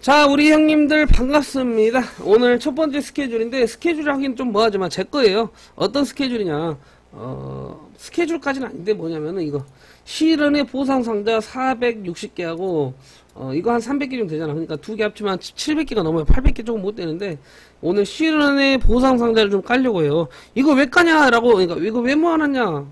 자, 우리 형님들 반갑습니다. 오늘 첫 번째 스케줄인데 스케줄 하긴 좀 뭐하지만 제 거예요. 어떤 스케줄이냐? 어, 스케줄까지는 아닌데 뭐냐면은 이거 실은의 보상 상자 460개 하고 어, 이거 한 300개 정도 되잖아. 그러니까 두 개 합치면 700개가 넘어요. 800개 조금 못 되는데 오늘 실은의 보상 상자를 좀 깔려고 해요. 이거 왜 까냐라고 그러니까 이거 왜 모아놨냐?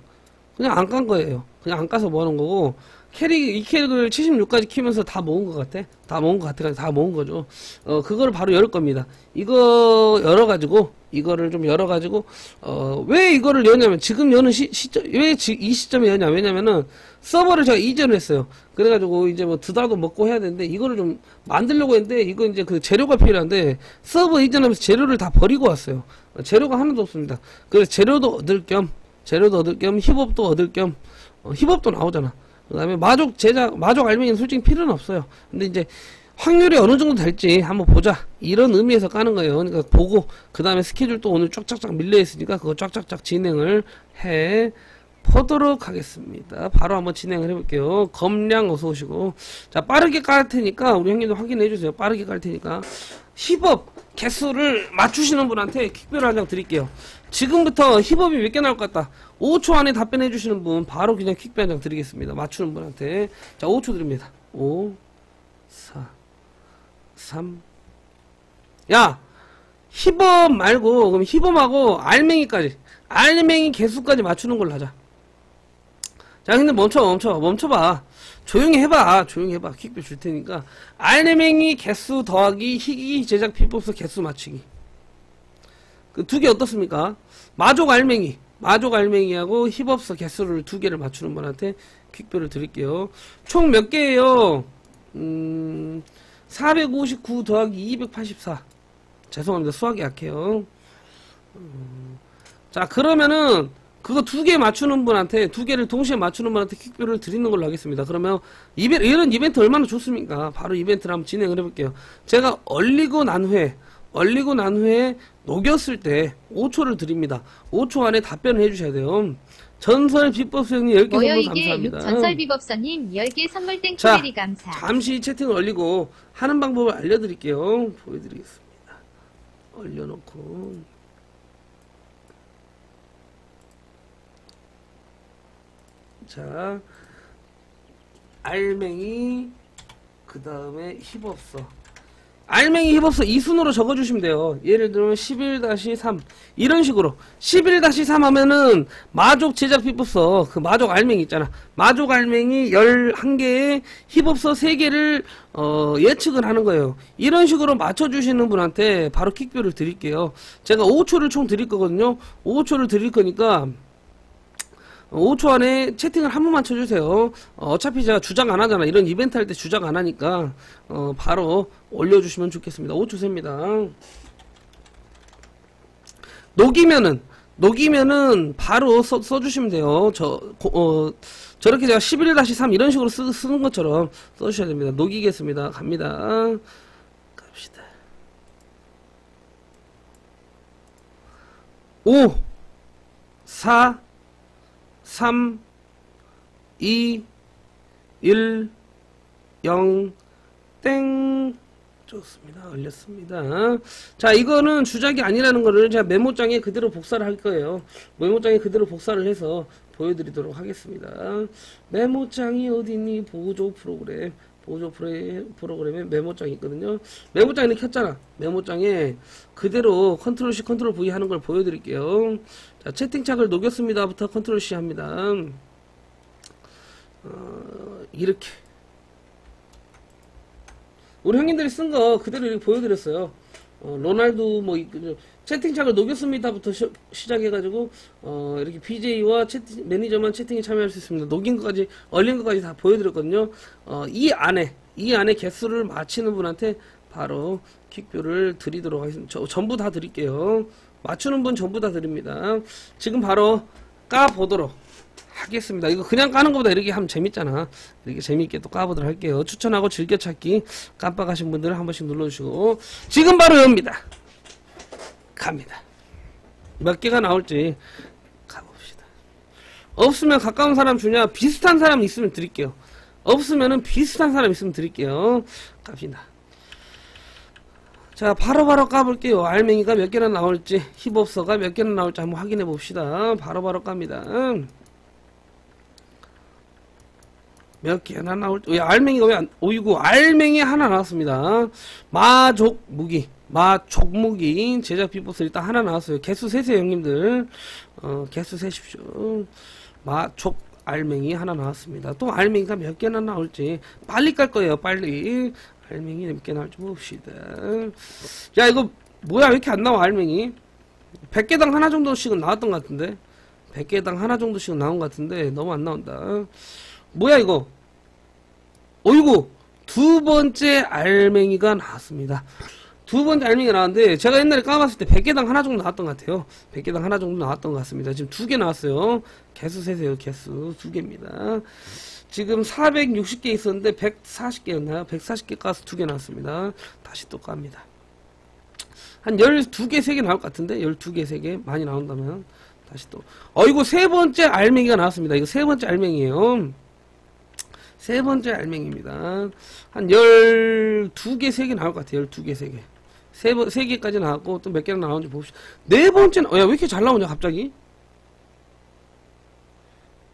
그냥 안 깐 거예요. 그냥 안 까서 모아놓은 거고 캐릭 이 캐릭을 76까지 키면서 다 모은 것 같아. 다 모은 것 같아. 다 모은 거죠. 어 그거를 바로 열 겁니다. 이거 열어 가지고 이거를 좀 열어 가지고 어 왜 이거를 여냐면 지금 여는 시, 시점 왜 이 시점에 여냐 왜냐면은 서버를 제가 이전을 했어요. 그래가지고 이제 뭐 드다도 먹고 해야 되는데 이거를 좀 만들려고 했는데 이거 이제 그 재료가 필요한데 서버 이전하면서 재료를 다 버리고 왔어요. 어, 재료가 하나도 없습니다. 그래서 재료도 얻을 겸 재료도 얻을 겸 힙업도 얻을 겸 어, 힙업도 나오잖아. 그 다음에 마족 제작, 마족 알맹이는 솔직히 필요는 없어요. 근데 이제 확률이 어느 정도 될지 한번 보자. 이런 의미에서 까는 거예요. 그러니까 보고, 그 다음에 스케줄 또 오늘 쫙쫙쫙 밀려있으니까 그거 쫙쫙쫙 진행을 해 보도록 하겠습니다. 바로 한번 진행을 해볼게요. 검량 어서 오시고. 자, 빠르게 깔 테니까 우리 형님도 확인해 주세요. 빠르게 깔 테니까. 힙업 개수를 맞추시는 분한테 킥별을 한장 드릴게요. 지금부터 힙업이 몇 개 나올 것 같다. 5초 안에 답변해 주시는 분 바로 그냥 킥별 한 장 드리겠습니다. 맞추는 분한테. 자, 5초 드립니다. 5, 4, 3. 야! 힙업 말고, 그럼 힙업하고 알맹이까지. 알맹이 개수까지 맞추는 걸로 하자. 자, 근데 멈춰, 멈춰, 멈춰 봐. 조용히 해봐. 조용히 해봐. 킥백 줄 테니까. 알맹이 개수 더하기 희귀 제작 필법서 개수 맞추기. 그 두 개 어떻습니까? 마족 알맹이. 마족 알맹이하고 힙업서 개수를 두 개를 맞추는 분한테 퀵별을 드릴게요. 총 몇 개예요? 음, 459 더하기 284. 죄송합니다. 수학이 약해요. 음, 자, 그러면은 그거 두 개 맞추는 분한테 두 개를 동시에 맞추는 분한테 킥별을 드리는 걸로 하겠습니다. 그러면 이벤 이런 이벤트 얼마나 좋습니까? 바로 이벤트를 한번 진행을 해볼게요. 제가 얼리고 난 후에 얼리고 난 후에 녹였을 때 5초를 드립니다. 5초 안에 답변을 해주셔야 돼요. 전설 비법 수행님 10개 뭐여 선물 감사합니다. 전설 비법사님 10개 선물 자, 땡큐베리 감사. 잠시 채팅을 얼리고 하는 방법을 알려드릴게요. 보여드리겠습니다. 얼려놓고 자 알맹이 그 다음에 힙업서. 알맹이 힙업서 이 순으로 적어주시면 돼요. 예를 들면 11-3 이런 식으로. 11-3 하면은 마족 제작 힙업서 그 마족 알맹이 있잖아. 마족 알맹이 11개에 힙업서 3개를 어, 예측을 하는 거예요. 이런 식으로 맞춰주시는 분한테 바로 킥뷰를 드릴게요. 제가 5초를 총 드릴 거거든요. 5초를 드릴 거니까 5초 안에 채팅을 한 번만 쳐주세요. 어, 차피 제가 주작 안 하잖아. 이런 이벤트 할 때 주작 안 하니까, 어, 바로 올려주시면 좋겠습니다. 5초 셉니다. 녹이면은, 녹이면은 바로 써, 써주시면 돼요. 저, 고- 어, 저렇게 제가 11-3 이런 식으로 쓰, 쓰는 것처럼 써주셔야 됩니다. 녹이겠습니다. 갑니다. 갑시다. 5, 4, 3, 2, 1, 0, 땡. 좋습니다. 올렸습니다. 자, 이거는 주작이 아니라는 거를 제가 메모장에 그대로 복사를 할 거예요. 메모장에 그대로 복사를 해서 보여드리도록 하겠습니다. 메모장이 어디니? 보조 프로그램. 보조 프로그램에 메모장이 있거든요. 메모장에는 켰잖아. 메모장에 그대로 컨트롤 C, 컨트롤 V 하는 걸 보여드릴게요. 자, 채팅창을 녹였습니다부터 컨트롤 C 합니다. 어, 이렇게. 우리 형님들이 쓴 거 그대로 이렇게 보여드렸어요. 어, 로날두 뭐 이- 그, 채팅창을 녹였습니다부터 시, 시작해가지고 어, 이렇게 BJ와 채팅, 매니저만 채팅에 참여할 수 있습니다. 녹인 것까지 얼린 것까지 다 보여드렸거든요. 어, 이 안에 이 안에 개수를 맞히는 분한테 바로 킥뷰를 드리도록 하겠습니다. 저, 전부 다 드릴게요. 맞추는 분 전부 다 드립니다. 지금 바로 까보도록 하겠습니다. 이거 그냥 까는 것보다 이렇게 하면 재밌잖아. 이렇게 재밌게 또 까보도록 할게요. 추천하고 즐겨찾기 깜빡하신 분들은 한 번씩 눌러주시고 지금 바로 엽니다. 갑니다. 몇 개가 나올지 가봅시다. 없으면 가까운 사람 주냐 비슷한 사람 있으면 드릴게요. 없으면은 비슷한 사람 있으면 드릴게요. 갑시다. 자, 바로 바로 까볼게요. 알맹이가 몇 개나 나올지, 힙업서가 몇 개나 나올지 한번 확인해 봅시다. 바로 바로 깝니다. 몇 개나 나올지, 왜 알맹이가 왜 안, 오이고, 알맹이 하나 나왔습니다. 마족 무기, 마족 무기, 제작 비법서 일단 하나 나왔어요. 개수 세세요, 형님들. 어, 개수 세십시오. 마족 알맹이 하나 나왔습니다. 또 알맹이가 몇 개나 나올지, 빨리 깔 거예요, 빨리. 알맹이 몇개 나올지 봅시다. 야, 이거, 뭐야, 왜 이렇게 안 나와, 알맹이? 100개당 하나 정도씩은 나왔던 것 같은데? 100개당 하나 정도씩은 나온 것 같은데, 너무 안 나온다. 뭐야, 이거? 어이구! 두 번째 알맹이가 나왔습니다. 두 번째 알맹이가 나왔는데, 제가 옛날에 까봤을 때 100개당 하나 정도 나왔던 것 같아요. 100개당 하나 정도 나왔던 것 같습니다. 지금 두 개 나왔어요. 개수 세세요, 개수. 두 개입니다. 지금 460개 있었는데 140개였나요? 140개 까서 두 개 나왔습니다. 다시 또 깝니다. 한 12개, 3개 나올 것 같은데? 12개, 3개 많이 나온다면 다시 또 어이구 세 번째 알맹이가 나왔습니다. 이거 세 번째 알맹이에요. 세 번째 알맹이입니다. 한 12개, 3개 나올 것 같아요. 12개, 3개. 세 번, 세 개까지 나왔고, 또 몇 개나 나오는지 봅시다. 네 번째는, 어, 야, 왜 이렇게 잘 나오냐, 갑자기?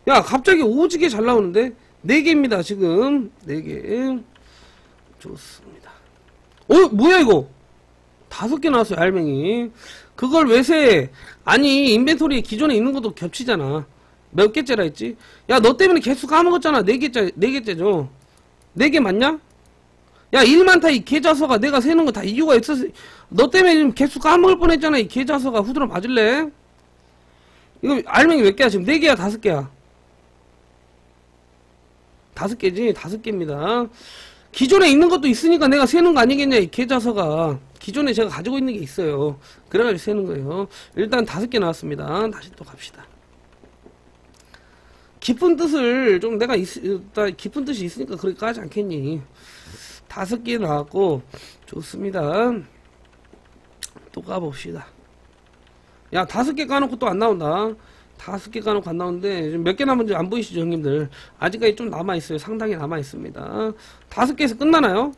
야, 갑자기 오지게 잘 나오는데? 네 개입니다, 지금. 네 개. 좋습니다. 어, 뭐야, 이거? 다섯 개 나왔어요, 알맹이. 그걸 왜 세? 아니, 인벤토리에 기존에 있는 것도 겹치잖아. 몇 개째라 했지? 야, 너 때문에 개수 까먹었잖아. 네 개째, 네 개째죠? 네 개 맞냐? 야, 일만타 이 개자서가 내가 세는 거 다 이유가 있어서, 너 때문에 개수 까먹을 뻔 했잖아. 이 개자서가 후드로 맞을래? 이거 알맹이 몇 개야? 지금 네 개야? 다섯 개야? 다섯 개지? 다섯 개입니다. 기존에 있는 것도 있으니까 내가 세는 거 아니겠냐, 이 계좌서가. 기존에 제가 가지고 있는 게 있어요. 그래가지고 세는 거예요. 일단 다섯 개 나왔습니다. 다시 또 갑시다. 깊은 뜻을 좀 내가 있, 깊은 뜻이 있으니까 그렇게 하지 않겠니? 다섯 개 나왔고, 좋습니다. 또 까봅시다. 야, 다섯 개 까놓고 또 안 나온다. 다섯 개 까놓고 안 나오는데, 몇 개 남은지 안 보이시죠, 형님들? 아직까지 좀 남아있어요. 상당히 남아있습니다. 다섯 개에서 끝나나요?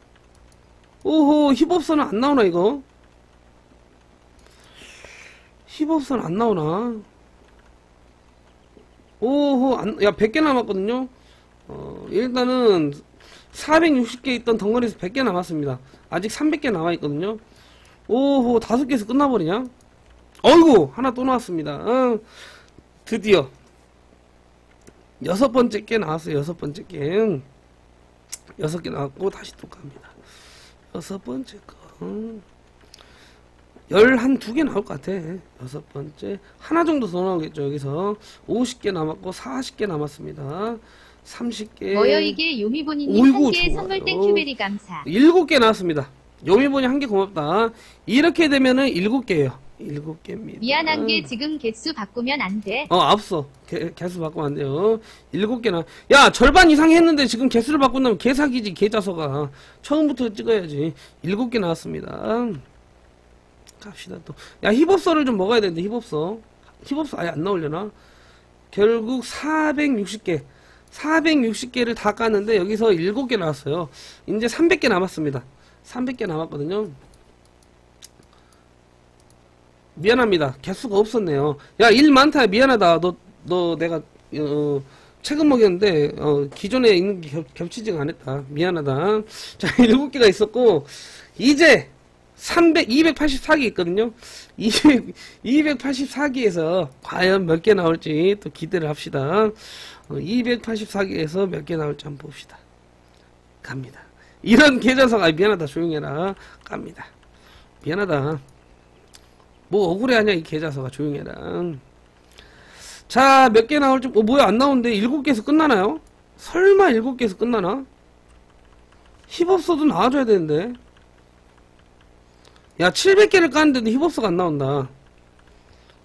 오호, 힙업선은 안 나오나, 이거? 힙업선 안 나오나? 오호, 안, 야, 100개 남았거든요? 어, 일단은, 460개 있던 덩어리에서 100개 남았습니다. 아직 300개 남아있거든요? 오호, 다섯 개에서 끝나버리냐? 어이구, 하나 또 나왔습니다. 어, 드디어. 여섯 번째 게 나왔어요, 여섯 번째 게. 여섯 개 나왔고, 다시 또 갑니다. 여섯 번째 거. 열한두개 나올 것 같아. 여섯 번째. 하나 정도 더 나오겠죠, 여기서. 50개 남았고, 40개 남았습니다. 30개. 뭐여 이게 요미보니님 한개. 선물 땡큐베리 감사. 일곱 개 나왔습니다. 요미보니 한 개 고맙다. 이렇게 되면은 일곱 개예요. 일곱 개입니다. 미안한 게 지금 개수 바꾸면 안 돼. 어, 앞서. 개, 개수 바꾸면 안 돼요. 일곱 개나. 야, 절반 이상 했는데 지금 개수를 바꾼다면 개사기지, 개자서가. 처음부터 찍어야지. 일곱 개 나왔습니다. 갑시다, 또. 야, 힙업서를 좀 먹어야 되는데, 힙업서. 힙업서 아예 안 나오려나? 결국 460개. 460개를 다 깠는데, 여기서 일곱 개 나왔어요. 이제 300개 남았습니다. 300개 남았거든요. 미안합니다. 개수가 없었네요. 야, 일 많다. 미안하다. 너, 너 내가, 어, 최근 먹였는데, 어, 기존에 있는 게 겹, 겹치지가 않았다. 미안하다. 자, 일곱 개가 있었고, 이제, 300, 284개 있거든요. 200, 284개에서 과연 몇 개 나올지 또 기대를 합시다. 어, 284개에서 몇 개 나올지 한번 봅시다. 갑니다. 이런 계좌서가 아, 미안하다. 조용해라. 갑니다. 미안하다. 뭐 억울해하냐 이 계좌서가 조용해라. 자 몇 개 나올지 어, 뭐야 안 나오는데 일곱 개에서 끝나나요? 설마 일곱 개에서 끝나나? 힙업서도 나와줘야 되는데. 야 700개를 깠는데도 힙업서가 안 나온다.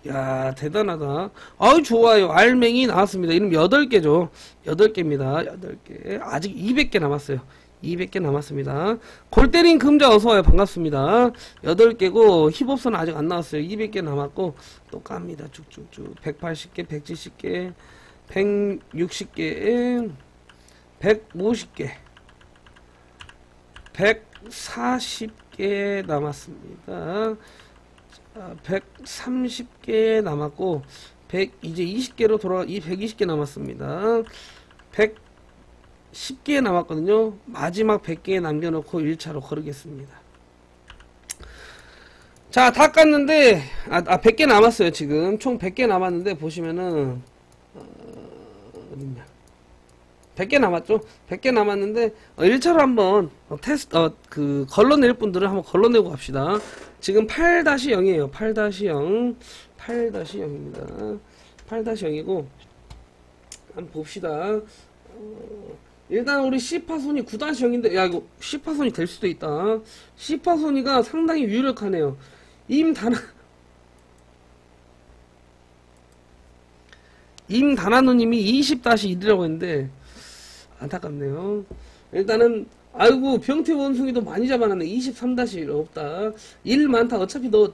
야 대단하다. 아유 좋아요. 알맹이 나왔습니다. 이름 8개죠. 8개입니다. 8개. 아직 200개 남았어요 200개 남았습니다. 골 때린 금자 어서와요. 반갑습니다. 8개고, 힙업선 아직 안 나왔어요. 200개 남았고, 또 깝니다. 쭉쭉쭉. 180개, 170개, 160개, 150개, 100, 140개 남았습니다. 자, 130개 남았고 100 이제 20개로 돌아 이 120개 남았습니다. 110개 남았거든요. 마지막 100개 남겨놓고 1차로 거르겠습니다. 자, 다 깠는데, 아, 아 100개 남았어요, 지금. 총 100개 남았는데, 보시면은, 어, 어딨냐. 100개 남았죠? 100개 남았는데, 어, 1차로 한번, 어, 테스트, 어, 그, 걸러낼 분들은 한번 걸러내고 갑시다. 지금 8-0이에요. 8-0. 8-0입니다. 8-0이고, 한번 봅시다. 어, 일단 우리 C파손이 9-0인데, 야, 이거 C파손이 될 수도 있다. C파손이가 상당히 유력하네요. 임단아, 임단아누님이 20-1이라고 했는데, 안타깝네요. 일단은, 아이고, 병태 원숭이도 많이 잡아놨네. 23-1 없다. 일 많다. 어차피 너,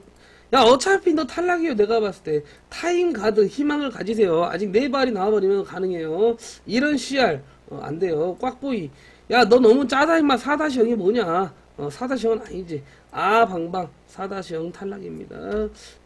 야, 어차피 너 탈락이에요. 내가 봤을 때. 타임 가드 희망을 가지세요. 아직 네 발이 나와버리면 가능해요. 이런 CR, 어, 안 돼요. 꽉보이. 야, 너 너무 짜다, 임마. 4-0이 뭐냐. 어, 4-0은 아니지. 아, 방방. 4-0 탈락입니다.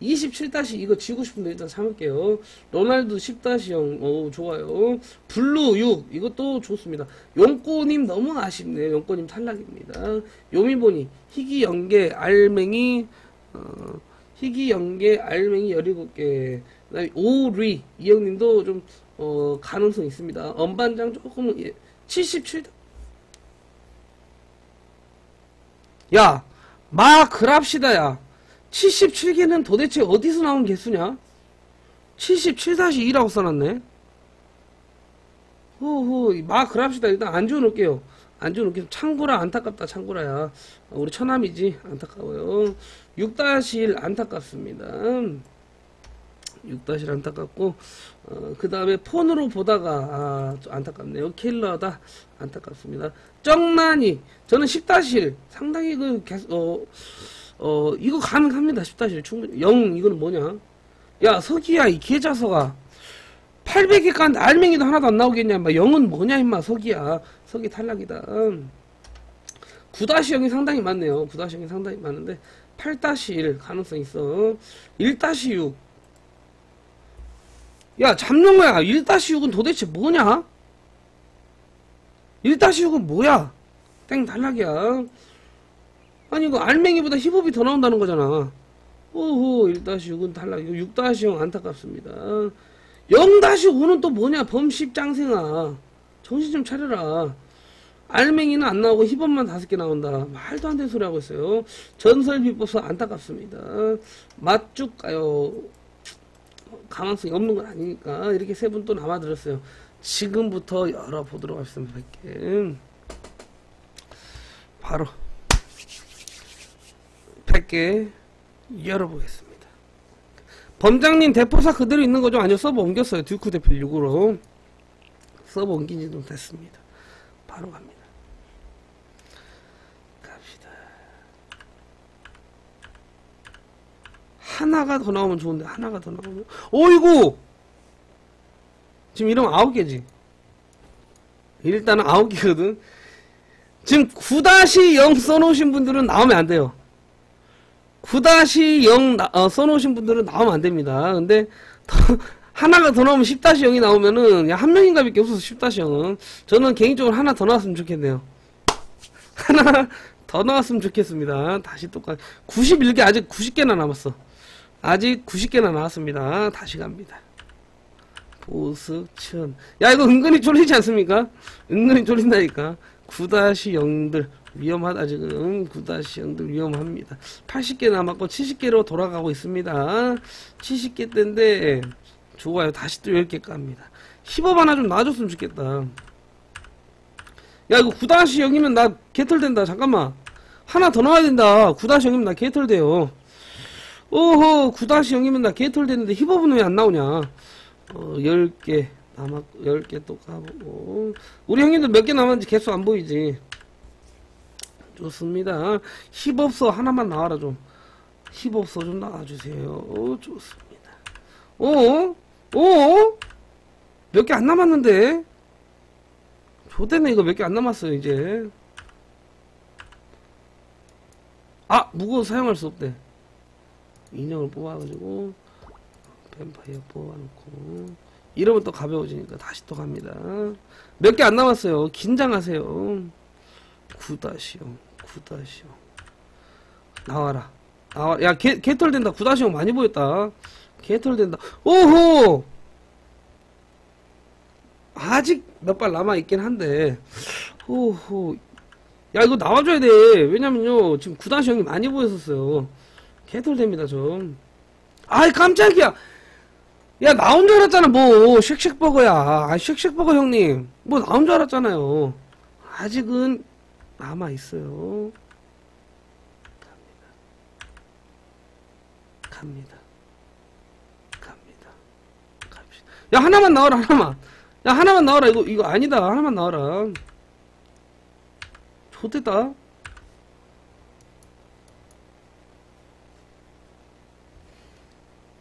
27- 이거 지고 싶은데 일단 참을게요. 로날두 10-0. 오, 좋아요. 블루 6. 이것도 좋습니다. 용꼬님 너무 아쉽네요. 용꼬님 탈락입니다. 요미보니, 희귀 연계, 알맹이, 어, 희귀 연계, 알맹이 17개. 그 다음에 오리. 이 형님도 좀, 어, 가능성 있습니다. 엄반장 조금, 예, 77. 야, 마 그랍시다, 야. 77개는 도대체 어디서 나온 개수냐? 77-2라고 써놨네. 호호, 마 그랍시다. 일단 안 지워놓을게요. 안 지워놓을게요. 창구라 안타깝다, 창구라야. 어, 우리 처남이지. 안타까워요. 6-1 안타깝습니다. 6-1 안타깝고, 어, 그 다음에 폰으로 보다가, 아, 좀 안타깝네요. 킬러다. 안타깝습니다. 쩡나니. 저는 10-1. 상당히 그, 개, 어, 어, 이거 가능합니다. 10-1. 충분히. 0, 이거는 뭐냐? 야, 서기야, 이 개자서가. 800개 깐 알맹이도 하나도 안 나오겠냐, 임마. 0은 뭐냐, 임마, 서기야. 서기 탈락이다. 9-0이 상당히 많네요. 9-0이 상당히 많은데, 8-1 가능성 있어. 1-6. 야, 잡룡아야. 1-6은 도대체 뭐냐? 1-6은 뭐야? 땡 탈락이야. 아니, 이거 알맹이보다 힙업이 더 나온다는 거잖아. 오호, 1-6은 탈락. 이거 6-0 안타깝습니다. 0-5는 또 뭐냐? 범십장생아. 정신 좀 차려라. 알맹이는 안 나오고 힙업만 다섯 개 나온다. 말도 안 되는 소리 하고 있어요. 전설 비법서 안타깝습니다. 맛쭉 가요. 가망성이 없는 건 아니니까 이렇게 세 분 또 남아들었어요. 지금부터 열어보도록 하겠습니다. 100개. 바로 100개 열어보겠습니다. 범장님 대포사 그대로 있는 거죠? 아니요 서버 옮겼어요. 듀크 대표 6으로 서버 옮긴 지 좀 됐습니다. 바로 갑니다. 하나가 더 나오면 좋은데 하나가 더 나오면? 오이구! 지금 이러면 아홉 개지. 일단은 아홉 개거든. 지금 9-0 써놓으신 분들은 나오면 안 돼요. 9-0 나- 어, 써놓으신 분들은 나오면 안 됩니다. 근데 더- 하나가 더 나오면 10-0이 나오면은 야, 한 명인가 밖에 없어서 10-0은. 저는 개인적으로 하나 더 나왔으면 좋겠네요. 하나 더 나왔으면 좋겠습니다. 다시 똑같 91개 아직 90개나 남았어 아직 90개나 나왔습니다. 다시 갑니다. 보스천. 야, 이거 은근히 쫄리지 않습니까? 은근히 쫄린다니까. 9-0들 위험하다, 지금. 9-0들 위험합니다. 80개 남았고 70개로 돌아가고 있습니다. 70개 때인데, 좋아요. 다시 또 10개 깝니다. 힙업 하나 좀 놔줬으면 좋겠다. 야, 이거 9-0이면 나 개털된다. 잠깐만. 하나 더 넣어야 된다. 9-0이면 나 개털돼요. 오호 9-0이면 나 개털 됐는데 힙업은 왜 안 나오냐? 어 10개 남았고 10개 또 까보고. 우리 형님들 몇 개 남았는지 개수 안 보이지? 좋습니다. 힙업서 하나만 나와라 좀. 힙업서 좀 나와주세요. 오 좋습니다. 오? 오? 몇 개 안 남았는데? 좋대네 이거 몇 개 안 남았어요 이제. 아 무거워 사용할 수 없대 인형을 뽑아가지고 뱀파이어 뽑아놓고. 이러면 또 가벼워지니까 다시 또 갑니다. 몇 개 안 남았어요. 긴장하세요. 9-0 9-0 나와라. 나와 야 개, 개털 된다. 9-0 많이 보였다. 개털 된다. 오호! 아직 몇 발 남아있긴 한데. 오호. 야 이거 나와줘야 돼. 왜냐면요 지금 9-0이 많이 보였었어요 개털 됩니다 좀. 아이 깜짝이야. 야 나온 줄 알았잖아 뭐. 쉑쉑버거야. 아 쉑쉑버거 형님. 뭐 나온 줄 알았잖아요. 아직은 남아있어요. 갑니다. 갑니다. 갑시다. 야 하나만 나와라 하나만. 야 하나만 나와라. 이거 이거 아니다. 하나만 나와라. 좋됐다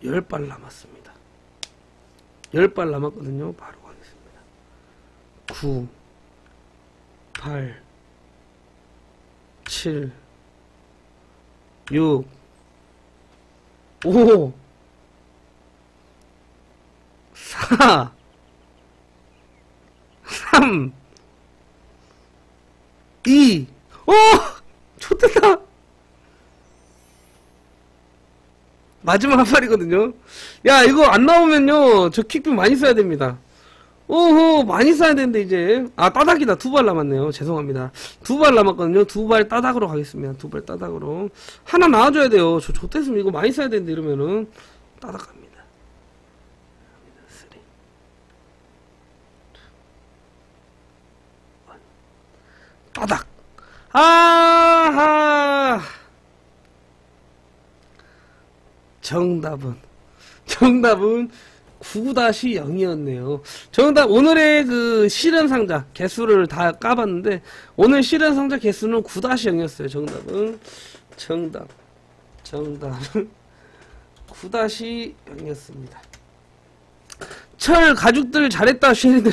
열발 남았습니다. 열발 남았거든요 바로 가겠습니다. 9 8 7 6 5 4 3 2 어! 좋됐다 마지막 한 발이거든요. 야 이거 안 나오면요. 저 킥뷰 많이 써야 됩니다. 오호 많이 써야 되는데 이제. 아 따닥이다. 두 발 남았네요. 죄송합니다. 두 발 남았거든요. 두 발 따닥으로 가겠습니다. 두 발 따닥으로. 하나 나와줘야 돼요. 저 좋댔으면 이거 많이 써야 되는데 이러면은. 따닥 갑니다. 따닥. 아하 정답은 정답은 9-0이었네요. 정답 오늘의 그 실현 상자 개수를 다 까봤는데 오늘 실현 상자 개수는 9-0이었어요. 정답은 정답 정답은 9-0이었습니다. 철 가죽들 잘했다 쉐리들.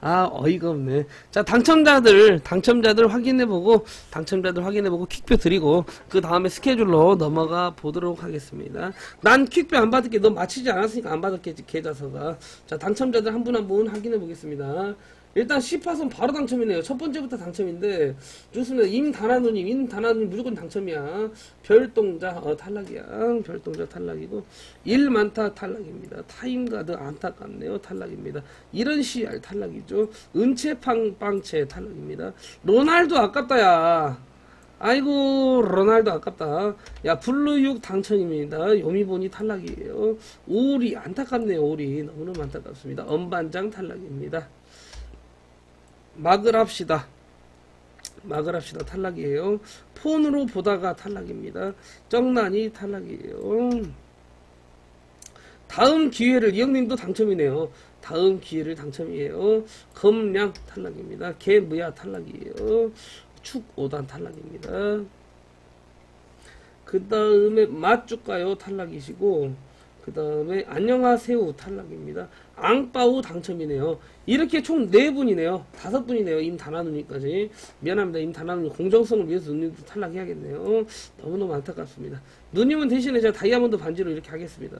아 어이가 없네. 자 당첨자들 당첨자들 확인해보고 당첨자들 확인해보고 퀵표 드리고 그 다음에 스케줄로 넘어가 보도록 하겠습니다. 난 퀵표 안 받을게. 너 마치지 않았으니까 안 받을게 개자서가 자 당첨자들 한 분 한 분 확인해 보겠습니다 일단 10파선 바로 당첨이네요. 첫 번째부터 당첨인데 좋습니다. 임다나누님, 임다나누님 무조건 당첨이야. 별동자 어, 탈락이야. 별동자 탈락이고 1 많다 탈락입니다. 타임가드 안타깝네요. 탈락입니다. 이런 CR 탈락이죠. 은채팡빵채 탈락입니다. 로날도 아깝다야. 아이고 로날도 아깝다. 야 블루육 당첨입니다. 요미보니 탈락이에요. 오리 안타깝네요. 오리 너무너무 안타깝습니다. 엄반장 탈락입니다. 막을 합시다. 막을 합시다. 탈락이에요. 폰으로 보다가 탈락입니다. 정난이 탈락이에요. 다음 기회를 이형님도 당첨이네요. 다음 기회를 당첨이에요. 검량 탈락입니다. 개무야 탈락이에요. 축 5단 탈락입니다. 그 다음에 맛줄까요 탈락이시고 그 다음에 안녕하세요 탈락입니다. 앙빠우 당첨이네요. 이렇게 총 4분이네요. 5분이네요. 임다나누니까지. 미안합니다. 임다나누니 공정성을 위해서 누님도 탈락해야겠네요. 너무너무 안타깝습니다. 누님은 대신에 제가 다이아몬드 반지로 이렇게 하겠습니다.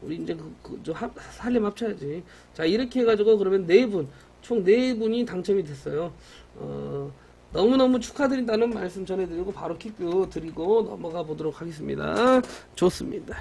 우리 이제 그, 그, 저 합, 살림 합쳐야지. 자, 이렇게 해가지고 그러면 4분, 총 4분이 당첨이 됐어요. 어, 너무너무 축하드린다는 말씀 전해드리고 바로 킥뷰 드리고 넘어가 보도록 하겠습니다. 좋습니다.